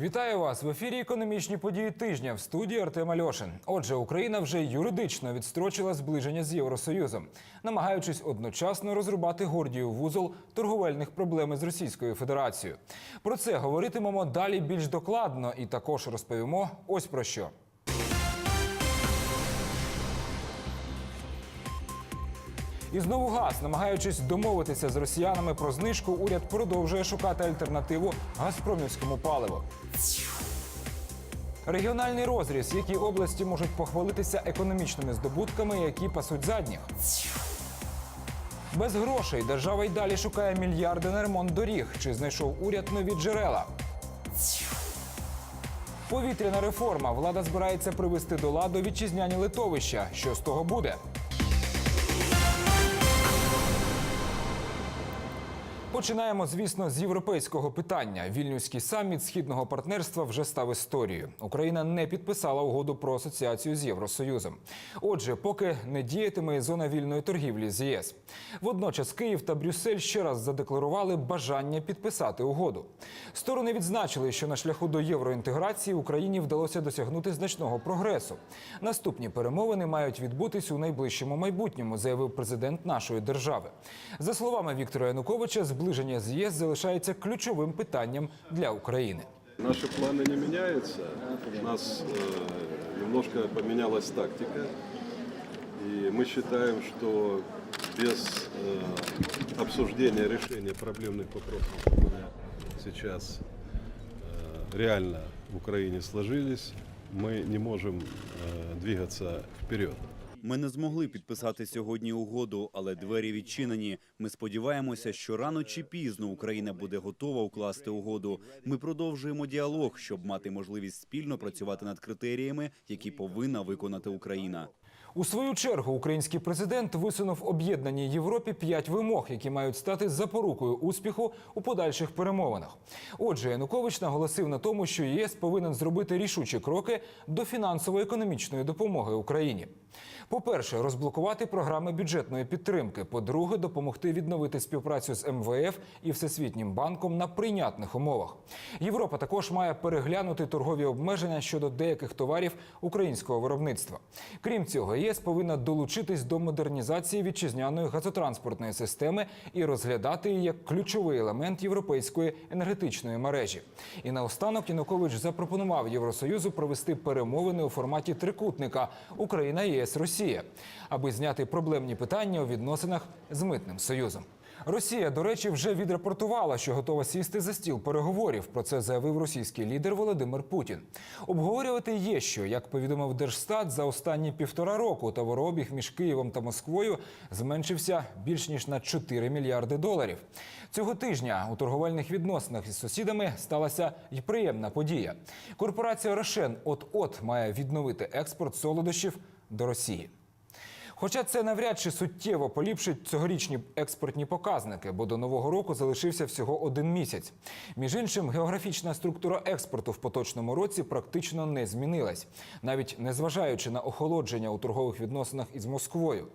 Вітаю вас в ефірі економічні події тижня в студії Артем Альошин. Отже, Україна вже юридично відстрочила зближення з Євросоюзом, намагаючись одночасно розрубати гордію вузол торговельних проблем з Російською Федерацією. Про це говоритимемо далі більш докладно і також розповімо ось про що. І знову газ, намагаючись домовитися з росіянами про знижку, уряд продовжує шукати альтернативу газпромівському паливу. Регіональний розріз, які області можуть похвалитися економічними здобутками, які пасуть задніх. Без грошей держава й далі шукає мільярди на ремонт доріг. Чи знайшов уряд нові джерела? Повітряна реформа. Влада збирається привести до ладу вітчизняні литовища. Що з того буде? Починаємо, звісно, з європейського питання. Вільнюський саміт східного партнерства вже став історією. Україна не підписала угоду про асоціацію з Євросоюзом. Отже, поки не діятиме зона вільної торгівлі з ЄС. Водночас Київ та Брюссель ще раз задекларували бажання підписати угоду. Сторони відзначили, що на шляху до євроінтеграції Україні вдалося досягнути значного прогресу. Наступні перемовини мають відбутись у найближчому майбутньому, заявив президент нашої держави. За словами Віктора Януковича, зближення з ЄС залишається ключовим питанням для України. Наши планы не меняются. У нас э, немножко поменялась тактика. И мы считаем, что без э, обсуждения решения проблемных вопросов, которые сейчас э, реально в Украине сложились, мы не можем э, двигаться вперед. Ми не змогли підписати сьогодні угоду, але двері відчинені. Ми сподіваємося, що рано чи пізно Україна буде готова укласти угоду. Ми продовжуємо діалог, щоб мати можливість спільно працювати над критеріями, які повинна виконати Україна. У свою чергу український президент висунув об'єднаній Європі п'ять вимог, які мають стати запорукою успіху у подальших перемовинах. Отже, Янукович наголосив на тому, що ЄС повинен зробити рішучі кроки до фінансово-економічної допомоги Україні. По-перше, розблокувати програми бюджетної підтримки. По-друге, допомогти відновити співпрацю з МВФ і Всесвітнім банком на прийнятних умовах. Європа також має переглянути торгові обмеження щодо деяких товарів українського виробництва. Крім цього, ЄС повинна долучитись до модернізації вітчизняної газотранспортної системи і розглядати її як ключовий елемент європейської енергетичної мережі. І наостанок Янукович запропонував Євросоюзу провести перемовини у форматі трикутника Україна, ЄС, Росія, аби зняти проблемні питання у відносинах з митним союзом. Росія, до речі, вже відрапортувала, що готова сісти за стіл переговорів. Про це заявив російський лідер Володимир Путін. Обговорювати є що, як повідомив Держстат, за останні півтора року товарообіг між Києвом та Москвою зменшився більш ніж на 4 мільярди доларів. Цього тижня у торговельних відносинах із сусідами сталася й приємна подія. Корпорація Рошен от-от має відновити експорт солодощів до Росії. Хоча це навряд чи суттєво поліпшить цьогорічні експортні показники, бо до нового року залишився всього один місяць. Між іншим, географічна структура експорту в поточному році практично не змінилась, навіть незважаючи на охолодження у торгових відносинах із Москвою.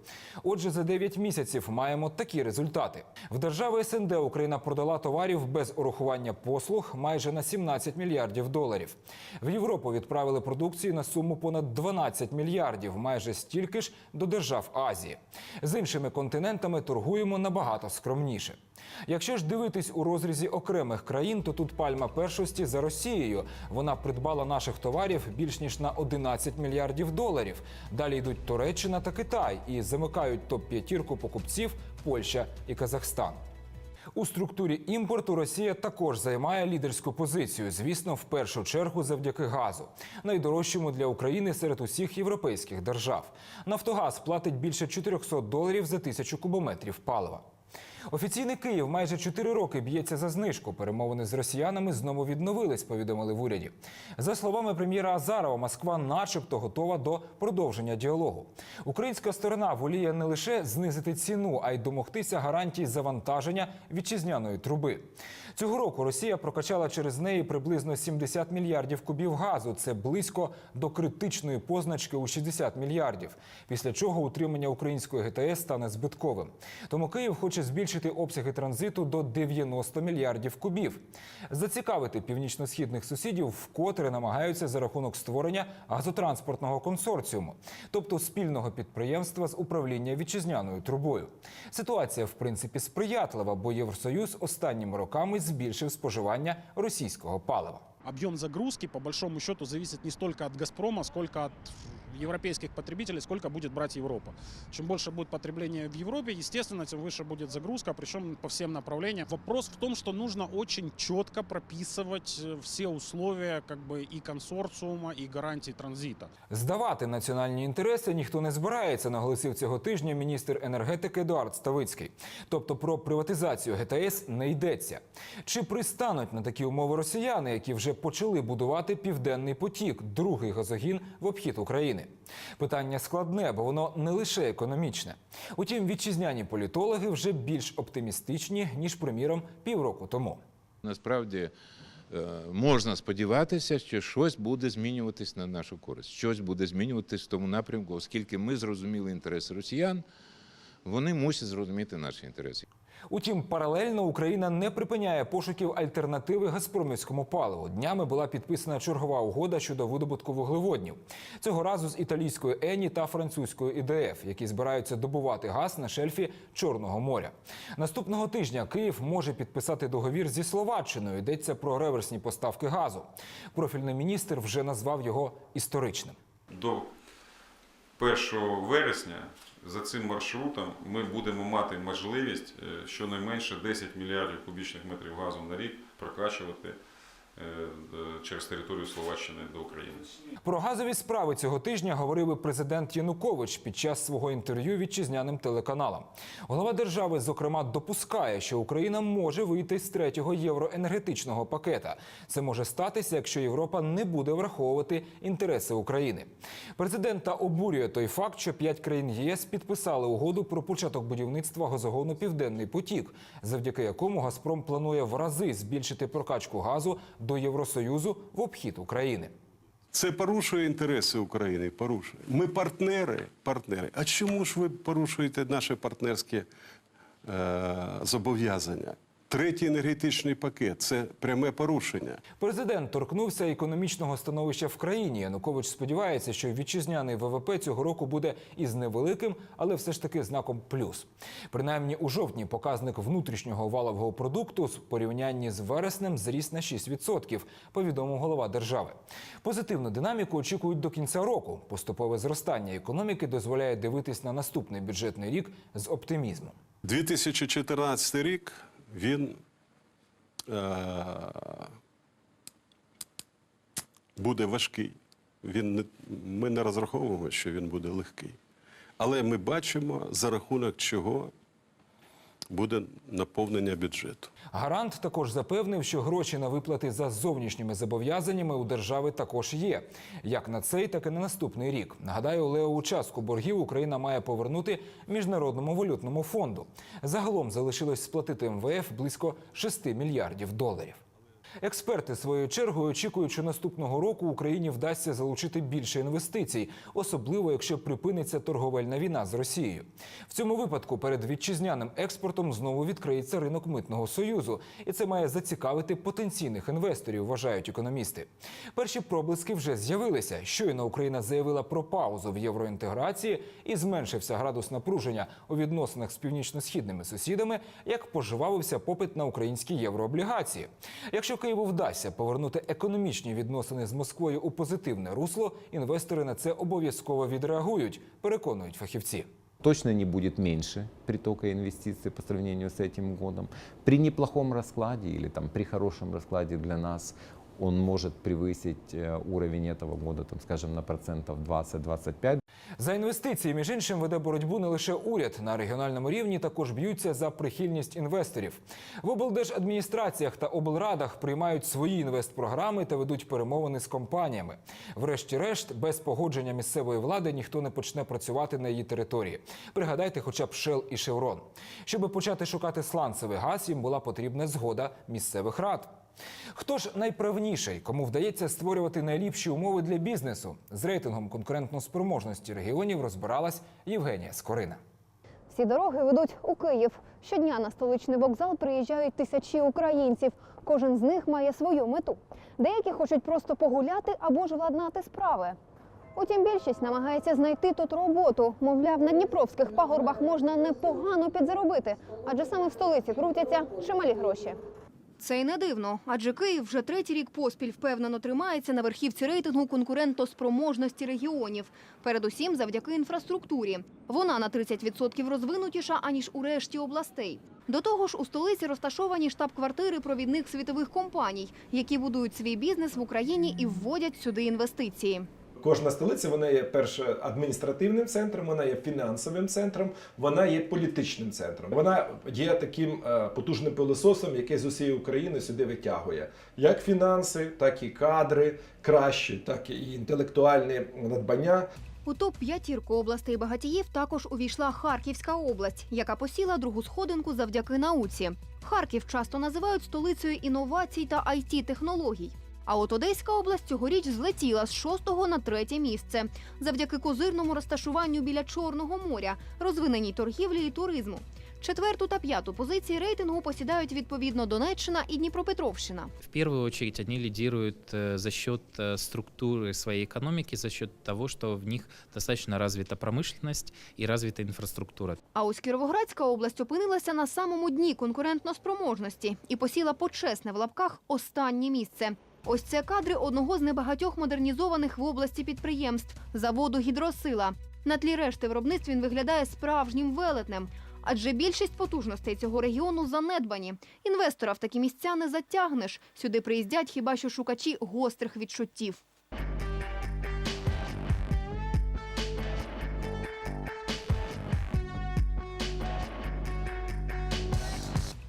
Отже, за 9 місяців маємо такі результати: в держави СНД Україна продала товарів без урахування послуг майже на 17 мільярдів доларів. В Європу відправили продукцію на суму понад 12 мільярдів, майже стільки ж до держав Азії. З іншими континентами торгуємо набагато скромніше. Якщо ж дивитись у розрізі окремих країн, то тут пальма першості за Росією. Вона придбала наших товарів більш ніж на 11 мільярдів доларів. Далі йдуть Туреччина та Китай і замикають топ-п'ятірку покупців Польща і Казахстан. У структурі імпорту Росія також займає лідерську позицію. Звісно, в першу чергу завдяки газу, найдорожчому для України серед усіх європейських держав. Нафтогаз платить більше 400 доларів за тисячу кубометрів палива. Офіційний Київ майже 4 роки б'ється за знижку. Перемовини з росіянами знову відновились, повідомили в уряді. За словами прем'єра Азарова, Москва, начебто, готова до продовження діалогу. Українська сторона воліє не лише знизити ціну, а й домогтися гарантій завантаження вітчизняної труби. Цього року Росія прокачала через неї приблизно 70 мільярдів кубів газу. Це близько до критичної позначки у 60 мільярдів. Після чого утримання української ГТС стане збитковим. Тому Київ хоче збільшити збільшити обсяги транзиту до 90 мільярдів кубів. Зацікавити північно-східних сусідів вкотре намагаються за рахунок створення газотранспортного консорціуму, тобто спільного підприємства з управління вітчизняною трубою. Ситуація, в принципі, сприятлива, бо Євросоюз останніми роками збільшив споживання російського палива. Объем загрузки, по большому счету, зависит не столько от «Газпрома», сколько от европейских потребителей, сколько будет брать Европа. Чем больше будет потребление в Европе, естественно, тем выше будет загрузка, причем по всем направлениям. Вопрос в том, что нужно очень четко прописывать э, все условия как бы и консорциума, и гарантий транзита. Здавати національні інтереси ніхто не збирається, наголосив цього тижня міністр енергетики Едуард Ставицький. Тобто про приватизацію ГТС не йдеться. Чи пристануть на такі умови росіяни, які вже почали будувати південний потік, другий газогін в обхід України? Питання складне, бо воно не лише економічне. Утім, вітчизняні політологи вже більш оптимістичні ніж, приміром, півроку тому. Насправді е, можна сподіватися, що щось буде змінюватись на нашу користь. Щось буде змінюватись в тому напрямку, оскільки ми зрозуміли інтереси росіян, вони мусять зрозуміти наші інтереси. Утім, паралельно Україна не припиняє пошуків альтернативи газпромівському паливу. Днями була підписана чергова угода щодо видобутку вуглеводнів. Цього разу з італійською Ені та французькою ІДФ, які збираються добувати газ на шельфі Чорного моря. Наступного тижня Київ може підписати договір зі Словаччиною. Йдеться про реверсні поставки газу. Профільний міністр вже назвав його історичним. до 1 вересня за цим маршрутом ми будемо мати можливість е, щонайменше 10 мільярдів кубічних метрів газу на рік прокачувати через територію Словаччини до України. Про газові справи цього тижня говорив і президент Янукович під час свого інтерв'ю вітчизняним телеканалам. Голова держави, зокрема, допускає, що Україна може вийти з третього євроенергетичного пакета. Це може статися, якщо Європа не буде враховувати інтереси України. Президента обурює той факт, що п'ять країн ЄС підписали угоду про початок будівництва газогону Південний потік, завдяки якому Газпром планує в рази збільшити прокачку газу до Євросоюзу в обхід України. Це порушує інтереси України. Порушує. Ми партнери. партнери. А чому ж ви порушуєте наші партнерські е, зобов'язання? Третій енергетичний пакет це пряме порушення. Президент торкнувся економічного становища в країні. Янукович сподівається, що вітчизняний ВВП цього року буде із невеликим, але все ж таки знаком плюс. Принаймні у жовтні показник внутрішнього валового продукту в порівнянні з вереснем зріс на 6%, повідомив голова держави. Позитивну динаміку очікують до кінця року. Поступове зростання економіки дозволяє дивитись на наступний бюджетний рік з оптимізмом. 2014 рік він е, буде важкий. Він не, ми не розраховуємо, що він буде легкий. Але ми бачимо, за рахунок чого буде наповнення бюджету. Гарант також запевнив, що гроші на виплати за зовнішніми зобов'язаннями у держави також є. Як на цей, так і на наступний рік. Нагадаю, Лео частку боргів Україна має повернути міжнародному валютному фонду. Загалом залишилось сплатити МВФ близько 6 мільярдів доларів. Експерти своєю чергою очікують, що наступного року Україні вдасться залучити більше інвестицій, особливо якщо припиниться торговельна війна з Росією. В цьому випадку перед вітчизняним експортом знову відкриється ринок митного союзу, і це має зацікавити потенційних інвесторів, вважають економісти. Перші проблиски вже з'явилися. Щойно Україна заявила про паузу в євроінтеграції і зменшився градус напруження у відносинах з північно-східними сусідами, як пожвавився попит на українські єврооблігації. Якщо Києву вдасться повернути економічні відносини з Москвою у позитивне русло, інвестори на це обов'язково відреагують, переконують фахівці. точно не будет меньше притока инвестиций по сравнению с этим годом. При неплохом раскладе или там, при хорошем раскладе для нас он может превысить э, уровень этого года, там, скажем, на процентов 20-25. За інвестиції, між іншим, веде боротьбу не лише уряд. На регіональному рівні також б'ються за прихильність інвесторів. В облдержадміністраціях та облрадах приймають свої інвестпрограми та ведуть перемовини з компаніями. Врешті-решт, без погодження місцевої влади ніхто не почне працювати на її території. Пригадайте, хоча б Шел і Шеврон. Щоби почати шукати сланцевий газ, їм була потрібна згода місцевих рад. Хто ж найправніший, кому вдається створювати найліпші умови для бізнесу? З рейтингом конкурентноспроможності регіонів розбиралась Євгенія Скорина. Всі дороги ведуть у Київ. Щодня на столичний вокзал приїжджають тисячі українців. Кожен з них має свою мету. Деякі хочуть просто погуляти або ж владнати справи. Утім, більшість намагається знайти тут роботу. Мовляв, на дніпровських пагорбах можна непогано підзаробити, адже саме в столиці крутяться чималі гроші. Це й не дивно, адже Київ вже третій рік поспіль впевнено тримається на верхівці рейтингу конкурентоспроможності регіонів. Передусім завдяки інфраструктурі. Вона на 30% розвинутіша, аніж у решті областей. До того ж, у столиці розташовані штаб-квартири провідних світових компаній, які будують свій бізнес в Україні і вводять сюди інвестиції. Кожна столиця вона є перше адміністративним центром, вона є фінансовим центром, вона є політичним центром. Вона є таким е, потужним пилососом, який з усієї України сюди витягує як фінанси, так і кадри кращі, так і інтелектуальні надбання. У топ п'ятірку областей багатіїв також увійшла Харківська область, яка посіла другу сходинку завдяки науці. Харків часто називають столицею інновацій та it технологій. А от Одеська область цьогоріч злетіла з шостого на третє місце завдяки козирному розташуванню біля Чорного моря, розвиненій торгівлі і туризму. Четверту та п'яту позиції рейтингу посідають відповідно Донеччина і Дніпропетровщина. В первую очередь они лидируют э, за счет э, структуры своей экономики, за счет того, что в них достаточно развита промышленность и развита инфраструктура. А ось Кіровоградська область опинилася на самому дні конкурентноспроможності і посіла почесне в лапках останнє місце. Ось це кадри одного з небагатьох модернізованих в області підприємств заводу Гідросила. На тлі решти виробництв він виглядає справжнім велетнем. Адже більшість потужностей цього регіону занедбані. Інвестора в такі місця не затягнеш. Сюди приїздять хіба що шукачі гострих відчуттів.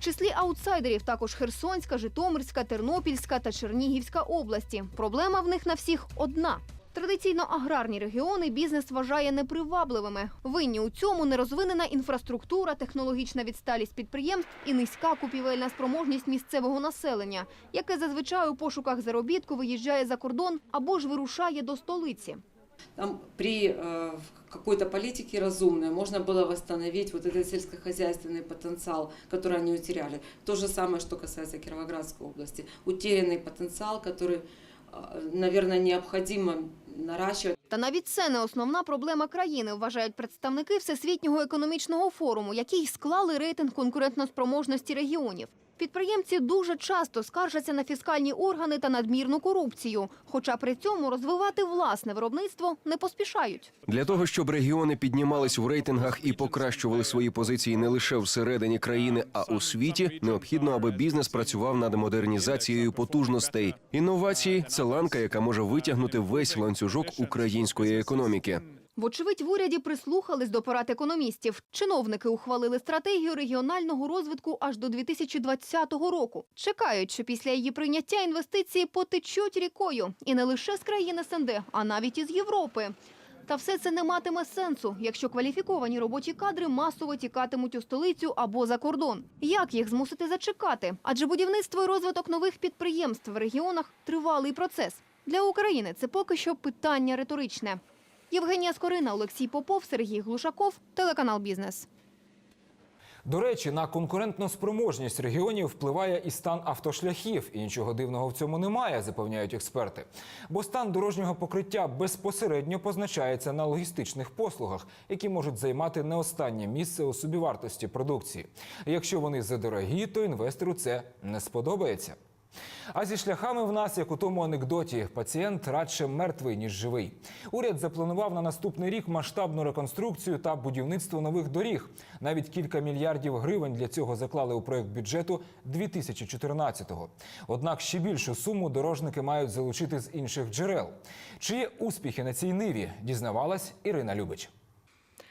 Числі аутсайдерів також Херсонська, Житомирська, Тернопільська та Чернігівська області. Проблема в них на всіх одна. Традиційно аграрні регіони бізнес вважає непривабливими. Винні у цьому нерозвинена інфраструктура, технологічна відсталість підприємств і низька купівельна спроможність місцевого населення, яке зазвичай у пошуках заробітку виїжджає за кордон або ж вирушає до столиці. Там при э, какой-то политике разумной можно было восстановить вот этот сельскохозяйственный потенциал, который они утеряли. То же самое, что касается Кировоградской области. Утерянный потенциал, который, э, наверное, необходимо наращивать. Та навіть це не основна проблема країни, вважають представники Всесвітнього економічного форуму, які й склали рейтинг конкурентноспроможності регіонів. Підприємці дуже часто скаржаться на фіскальні органи та надмірну корупцію, хоча при цьому розвивати власне виробництво не поспішають. Для того щоб регіони піднімались в рейтингах і покращували свої позиції не лише всередині країни, а у світі, необхідно, аби бізнес працював над модернізацією потужностей. Інновації це ланка, яка може витягнути весь ланцюжок української економіки. Вочевидь, в уряді прислухались до порад економістів. Чиновники ухвалили стратегію регіонального розвитку аж до 2020 року. Чекають, що після її прийняття інвестиції потечуть рікою. І не лише з країн СНД, а навіть із Європи. Та все це не матиме сенсу, якщо кваліфіковані робочі кадри масово тікатимуть у столицю або за кордон. Як їх змусити зачекати? Адже будівництво і розвиток нових підприємств в регіонах тривалий процес. Для України це поки що питання риторичне. Євгенія Скорина, Олексій Попов, Сергій Глушаков, телеканал Бізнес. До речі, на конкурентну спроможність регіонів впливає і стан автошляхів. І нічого дивного в цьому немає, запевняють експерти. Бо стан дорожнього покриття безпосередньо позначається на логістичних послугах, які можуть займати не останнє місце у собівартості продукції. Якщо вони задорогі, то інвестору це не сподобається. А зі шляхами в нас, як у тому анекдоті, пацієнт радше мертвий ніж живий. Уряд запланував на наступний рік масштабну реконструкцію та будівництво нових доріг. Навіть кілька мільярдів гривень для цього заклали у проект бюджету 2014-го. Однак ще більшу суму дорожники мають залучити з інших джерел. Чи є успіхи на цій ниві? Дізнавалась Ірина Любич.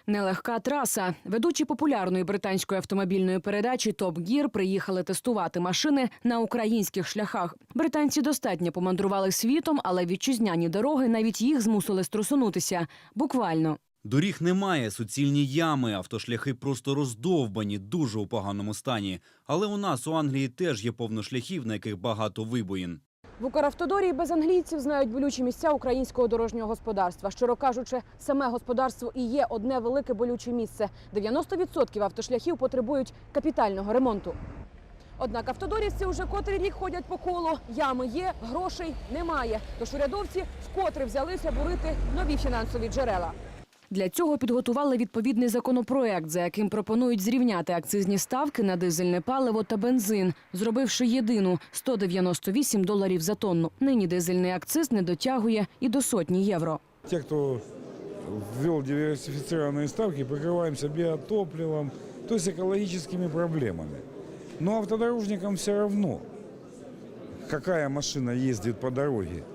Нелегка траса. Ведучі популярної британської автомобільної передачі Топ Гір приїхали тестувати машини на українських шляхах. Британці достатньо помандрували світом, але вітчизняні дороги навіть їх змусили струсунутися. Буквально. Доріг немає, суцільні ями, автошляхи просто роздовбані, дуже у поганому стані. Але у нас у Англії теж є повно шляхів, на яких багато вибоїн. В Укравтодорі без англійців знають болючі місця українського дорожнього господарства. Щиро кажучи, саме господарство і є одне велике болюче місце. 90% автошляхів потребують капітального ремонту. Однак автодорівці вже котрий рік ходять по колу. Ями є, грошей немає. Тож урядовці вкотре взялися бурити нові фінансові джерела. Для цього підготували відповідний законопроект, за яким пропонують зрівняти акцизні ставки на дизельне паливо та бензин, зробивши єдину 198 доларів за тонну. Нині дизельний акциз не дотягує і до сотні євро. Те, кто ввел диверсифицированные ставки, покрываемся биотопливом, то есть экологическими проблемами. Но автодорожникам все равно, какая машина ездит по дороге, э,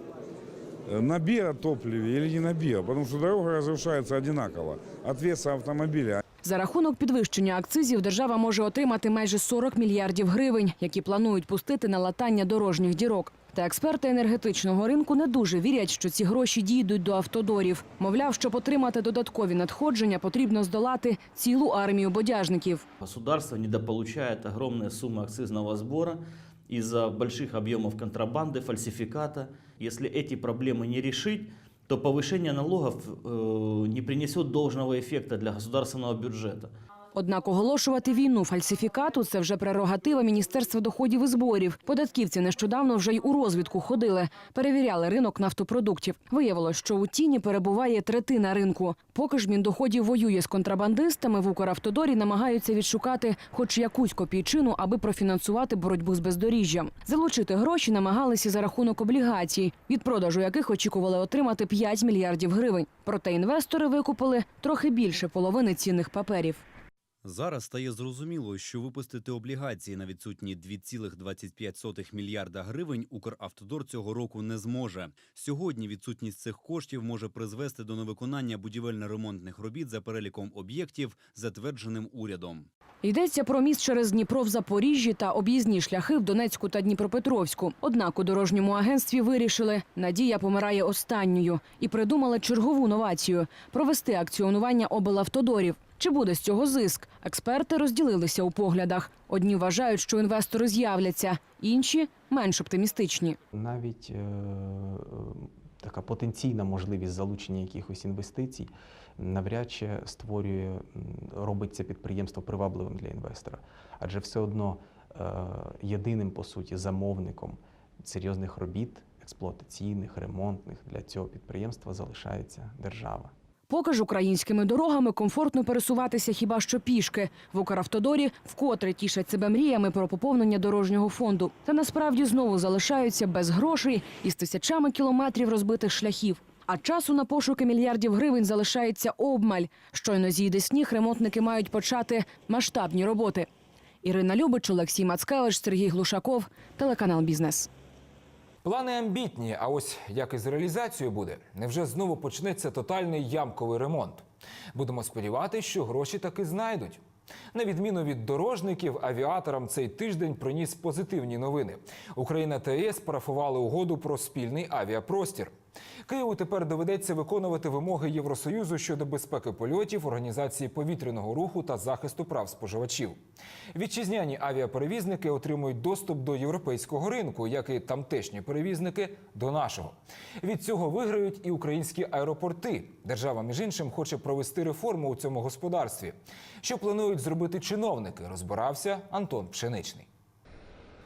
на биотопливе или не на био, потому что дорога разрушается одинаково от веса автомобиля. За рахунок підвищення акцизів держава може отримати майже 40 мільярдів гривень, які планують пустити на латання дорожніх дірок. Та експерти енергетичного ринку не дуже вірять, що ці гроші дійдуть до автодорів. Мовляв, щоб отримати додаткові надходження, потрібно здолати цілу армію бодяжників. Государство недополучает огромные суммы акцизного сбора из-за больших объемов контрабанды, фальсификата. Если эти проблемы не решить, то повышение налогов э, не принесет должного эффекта для государственного бюджета. Однак оголошувати війну фальсифікату це вже прерогатива Міністерства доходів і зборів. Податківці нещодавно вже й у розвідку ходили, перевіряли ринок нафтопродуктів. Виявилось, що у тіні перебуває третина ринку. Поки ж Міндоходів воює з контрабандистами, в Укравтодорі намагаються відшукати хоч якусь копійчину, аби профінансувати боротьбу з бездоріжжям. Залучити гроші намагалися за рахунок облігацій, від продажу яких очікували отримати 5 мільярдів гривень. Проте інвестори викупили трохи більше половини цінних паперів. Зараз стає зрозуміло, що випустити облігації на відсутні 2,25 мільярда гривень Укравтодор цього року не зможе. Сьогодні відсутність цих коштів може призвести до невиконання будівельно-ремонтних робіт за переліком об'єктів, затвердженим урядом. Йдеться про міст через Дніпро в Запоріжжі та об'їзні шляхи в Донецьку та Дніпропетровську. Однак у дорожньому агентстві вирішили, надія помирає останньою і придумали чергову новацію провести акціонування облавтодорів. Чи буде з цього зиск? Експерти розділилися у поглядах. Одні вважають, що інвестори з'являться, інші менш оптимістичні. Навіть е, така потенційна можливість залучення якихось інвестицій навряд чи створює, робить це підприємство привабливим для інвестора. Адже все одно е, єдиним, по суті, замовником серйозних робіт, експлуатаційних, ремонтних для цього підприємства залишається держава. Поки ж українськими дорогами комфортно пересуватися хіба що пішки. В Укравтодорі вкотре тішать себе мріями про поповнення дорожнього фонду. Та насправді знову залишаються без грошей із тисячами кілометрів розбитих шляхів. А часу на пошуки мільярдів гривень залишається обмаль. Щойно зійде сніг, ремонтники мають почати масштабні роботи. Ірина Любич, Олексій Мацкевич, Сергій Глушаков, телеканал Бізнес. Плани амбітні, а ось як із реалізацією буде? Невже знову почнеться тотальний ямковий ремонт? Будемо сподіватися, що гроші таки знайдуть. На відміну від дорожників, авіаторам цей тиждень приніс позитивні новини. Україна та ЄС парафували угоду про спільний авіапростір. Києву тепер доведеться виконувати вимоги Євросоюзу щодо безпеки польотів, організації повітряного руху та захисту прав споживачів. Вітчизняні авіаперевізники отримують доступ до європейського ринку, як і тамтешні перевізники до нашого. Від цього виграють і українські аеропорти. Держава, між іншим, хоче провести реформу у цьому господарстві. Що планують зробити чиновники, розбирався Антон Пшеничний.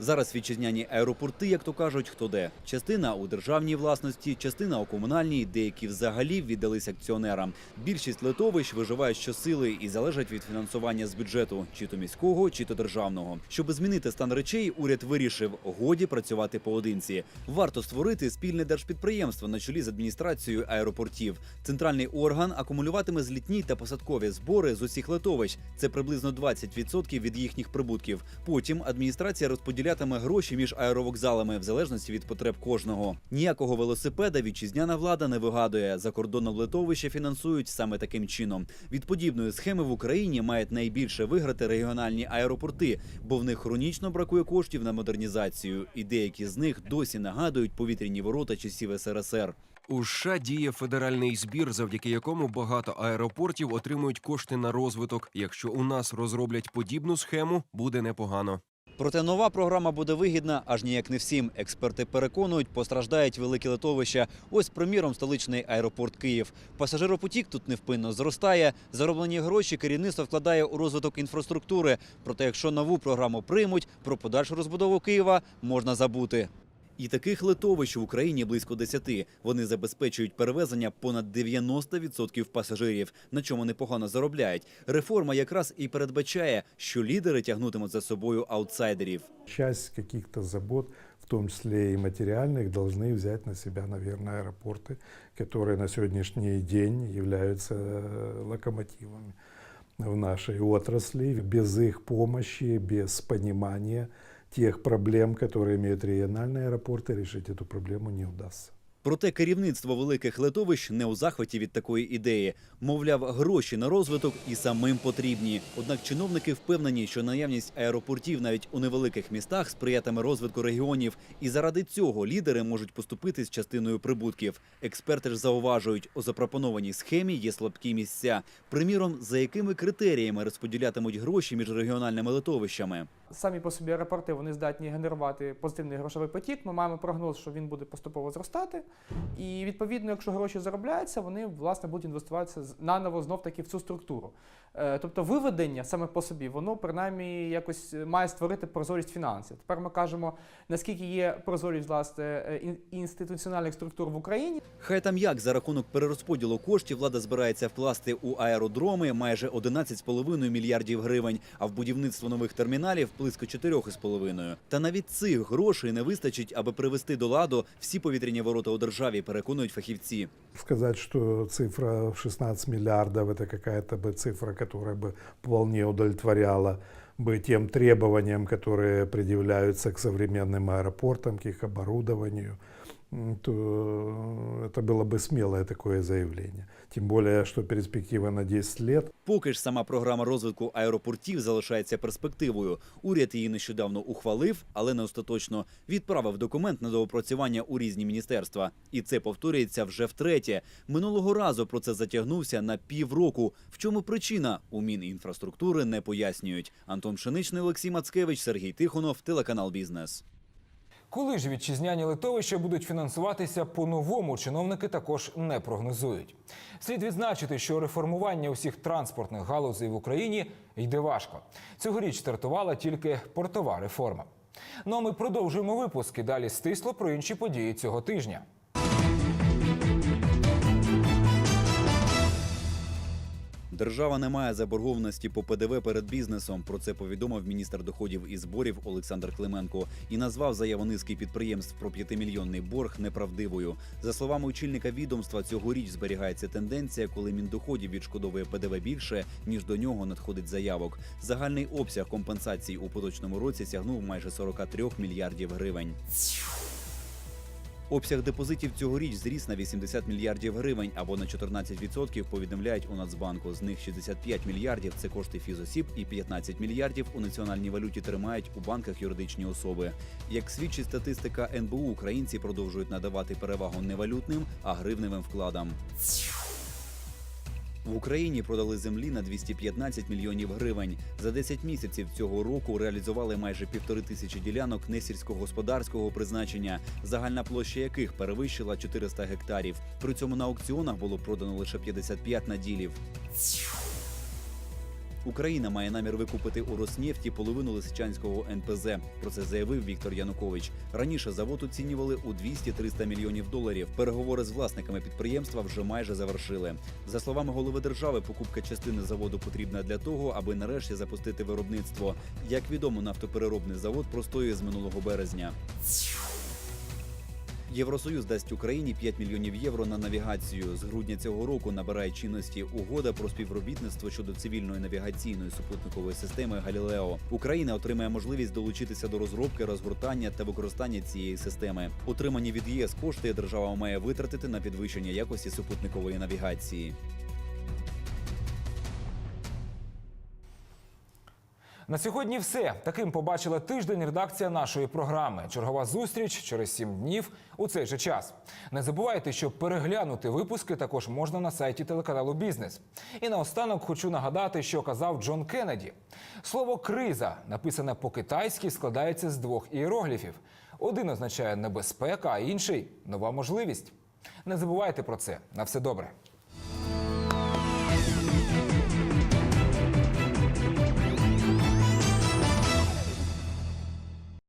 Зараз вітчизняні аеропорти, як то кажуть, хто де. Частина у державній власності, частина у комунальній, деякі взагалі віддались акціонерам. Більшість литовищ виживають щосили і залежать від фінансування з бюджету, чи то міського, чи то державного. Щоб змінити стан речей, уряд вирішив годі працювати поодинці. Варто створити спільне держпідприємство на чолі з адміністрацією аеропортів. Центральний орган акумулюватиме злітні та посадкові збори з усіх литовищ. Це приблизно 20% від їхніх прибутків. Потім адміністрація розподілятиме гроші між аеровокзалами в залежності від потреб кожного. Ніякого велосипеда вітчизняна влада не вигадує. За кордоном литовища фінансують саме таким чином. Від подібної схеми в Україні мають найбільше виграти регіональні аеропорти, бо в них хронічно бракує коштів на модернізацію, і деякі з них досі нагадують повітряні ворота часів СРСР. У США діє федеральний збір, завдяки якому багато аеропортів отримують кошти на розвиток. Якщо у нас розроблять подібну схему, буде непогано. Проте нова програма буде вигідна аж ніяк не всім. Експерти переконують, постраждають великі литовища. Ось, приміром, столичний аеропорт Київ. Пасажиропотік тут невпинно зростає. Зароблені гроші керівництво вкладає у розвиток інфраструктури. Проте, якщо нову програму приймуть, про подальшу розбудову Києва можна забути. І таких литовищ в Україні близько 10. Вони забезпечують перевезення понад 90% пасажирів, на чому непогано заробляють. Реформа якраз і передбачає, що лідери тягнутимуть за собою аутсайдерів. Часть каких-то забот, в том числе и материальных, должны взять на себя, наверное, аэропорты, которые на сегодняшний день являются э, локомотивами в нашей отрасли. Без их помощи, без понимания тех проблем, которые имеют региональные аэропорты, решить эту проблему не удастся. Проте керівництво великих литовищ не у захваті від такої ідеї. Мовляв, гроші на розвиток і самим потрібні. Однак чиновники впевнені, що наявність аеропортів навіть у невеликих містах сприятиме розвитку регіонів, і заради цього лідери можуть поступити з частиною прибутків. Експерти ж зауважують, у запропонованій схемі є слабкі місця. Приміром, за якими критеріями розподілятимуть гроші між регіональними литовищами. Самі по собі аеропорти вони здатні генерувати позитивний грошовий потік. Ми маємо прогноз, що він буде поступово зростати. І відповідно, якщо гроші заробляються, вони власне будуть інвестуватися наново знов таки в цю структуру. Е, Тобто виведення саме по собі, воно принаймні якось е, має створити прозорість фінансів. Тепер ми кажемо, наскільки є прозорість власне е, інституціональних структур в Україні. Хай там як за рахунок перерозподілу коштів влада збирається вкласти у аеродроми майже 11,5 мільярдів гривень, а в будівництво нових терміналів близько 4,5. Та навіть цих грошей не вистачить, аби привести до ладу всі повітряні ворота у державі, переконують фахівці. Сказать, что цифра в 16 миллиардов это какая-то бы цифра, которая бы вполне удовлетворяла бы тем требованиям, которые предъявляются к современным аэропортам, к их оборудованию, м, то это было бы смелое такое заявление. Тем более, что перспектива на 10 лет Поки ж сама програма розвитку аеропортів залишається перспективою. Уряд її нещодавно ухвалив, але не остаточно відправив документ на доопрацювання у різні міністерства. І це повторюється вже втретє. Минулого разу процес затягнувся на півроку. В чому причина? У Мінінфраструктури не пояснюють. Антон Пшеничний, Олексій Мацкевич, Сергій Тихонов, телеканал Бізнес. Коли ж вітчизняні литовища будуть фінансуватися по-новому, чиновники також не прогнозують. Слід відзначити, що реформування усіх транспортних галузей в Україні йде важко. Цьогоріч стартувала тільки портова реформа. Ну а ми продовжуємо випуски. Далі стисло про інші події цього тижня. Держава не має заборгованості по ПДВ перед бізнесом. Про це повідомив міністр доходів і зборів Олександр Клименко і назвав заяву низки підприємств про п'ятимільйонний борг неправдивою. За словами очільника відомства, цьогоріч зберігається тенденція, коли міндоходів відшкодовує ПДВ більше ніж до нього надходить заявок. Загальний обсяг компенсацій у поточному році сягнув майже 43 мільярдів гривень. Обсяг депозитів цьогоріч зріс на 80 мільярдів гривень або на 14% повідомляють у Нацбанку. З них 65 мільярдів це кошти фізосіб і 15 мільярдів у національній валюті тримають у банках юридичні особи. Як свідчить статистика НБУ, українці продовжують надавати перевагу не валютним, а гривневим вкладам. В Україні продали землі на 215 мільйонів гривень. За 10 місяців цього року реалізували майже півтори тисячі ділянок несільськогосподарського призначення, загальна площа яких перевищила 400 гектарів. При цьому на аукціонах було продано лише 55 наділів. Україна має намір викупити у Роснефті половину Лисичанського НПЗ. Про це заявив Віктор Янукович. Раніше завод оцінювали у 200-300 мільйонів доларів. Переговори з власниками підприємства вже майже завершили. За словами голови держави, покупка частини заводу потрібна для того, аби нарешті запустити виробництво. Як відомо, нафтопереробний завод простоює з минулого березня. Євросоюз дасть Україні 5 мільйонів євро на навігацію. З грудня цього року набирає чинності угода про співробітництво щодо цивільної навігаційної супутникової системи Галілео. Україна отримає можливість долучитися до розробки, розгортання та використання цієї системи. Отримані від ЄС кошти держава має витратити на підвищення якості супутникової навігації. На сьогодні все. Таким побачила тиждень редакція нашої програми. Чергова зустріч через сім днів у цей же час. Не забувайте, що переглянути випуски також можна на сайті телеканалу Бізнес. І наостанок хочу нагадати, що казав Джон Кеннеді. Слово криза, написане по-китайськи, складається з двох іерогліфів. Один означає небезпека, а інший нова можливість. Не забувайте про це. На все добре.